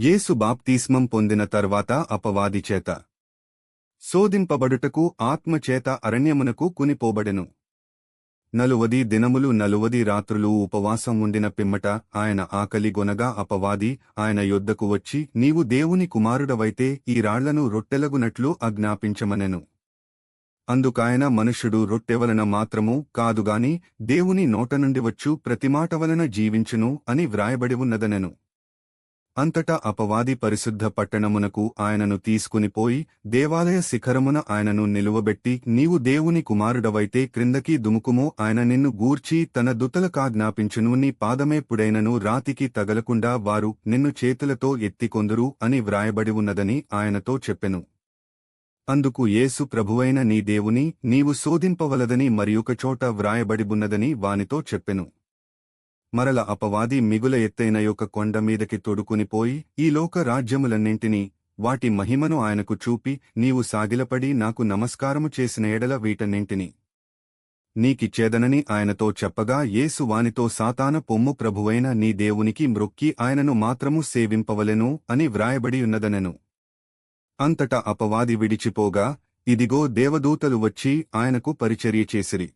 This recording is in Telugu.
యేసు బాప్తీస్మం పొందిన తర్వాత అపవాది చేత శోధింపబడుటకు ఆత్మచేత అరణ్యమునకు కునిపోబడెను. నలువది దినములు నలువది రాత్రులు ఉపవాసం ఉండిన పిమ్మట ఆయన ఆకలి గొనగా అపవాది ఆయన యొద్దకు వచ్చి నీవు దేవుని కుమారుడవైతే ఈ రాళ్ళను రొట్టెలగునట్లు అజ్ఞాపించమనెను అందుకాయన మనుష్యుడు రొట్టెవలన మాత్రము కాదుగాని దేవుని నోట నుండి వచ్చు ప్రతిమాట వలన జీవించును అని వ్రాయబడి ఉన్నదనెను. అంతటా అపవాది పరిశుద్ధ పట్టణమునకు ఆయనను తీసుకునిపోయి దేవాలయ శిఖరమున ఆయనను నిలువబెట్టి నీవు దేవుని కుమారుడవైతే క్రిందకి దుముకుమో ఆయన నిన్ను గూర్చి తన దుతలకాజ్ఞాపించును నీ పాదమేప్పుడైనను రాతికి తగలకుండా వారు నిన్ను చేతులతో ఎత్తికొందురు అని వ్రాయబడి ఉన్నదని ఆయనతో చెప్పెను. అందుకు యేసు ప్రభువైన నీ దేవుని నీవు శోధింపవలదని మరియొకచోట వ్రాయబడిబున్నదని వానితో చెప్పెను. మరల అపవాది మిగుల ఎత్తైన యొక్క కొండ మీదకి తొడుకునిపోయి ఈ లోక రాజ్యములన్నింటినీ వాటి మహిమను ఆయనకు చూపి నీవు సాగిలపడి నాకు నమస్కారము చేసిన ఎడల వీటన్నింటిని. నీకిచ్చేదనని ఆయనతో చెప్పగా యేసు వానితో సాతాన పొమ్ము ప్రభువైన నీ దేవునికి మృక్కి ఆయనను మాత్రము సేవింపవలెను అని వ్రాయబడియున్నదనెను. అంతటా అపవాది విడిచిపోగా ఇదిగో దేవదూతలు వచ్చి ఆయనకు పరిచర్య చేసిరి.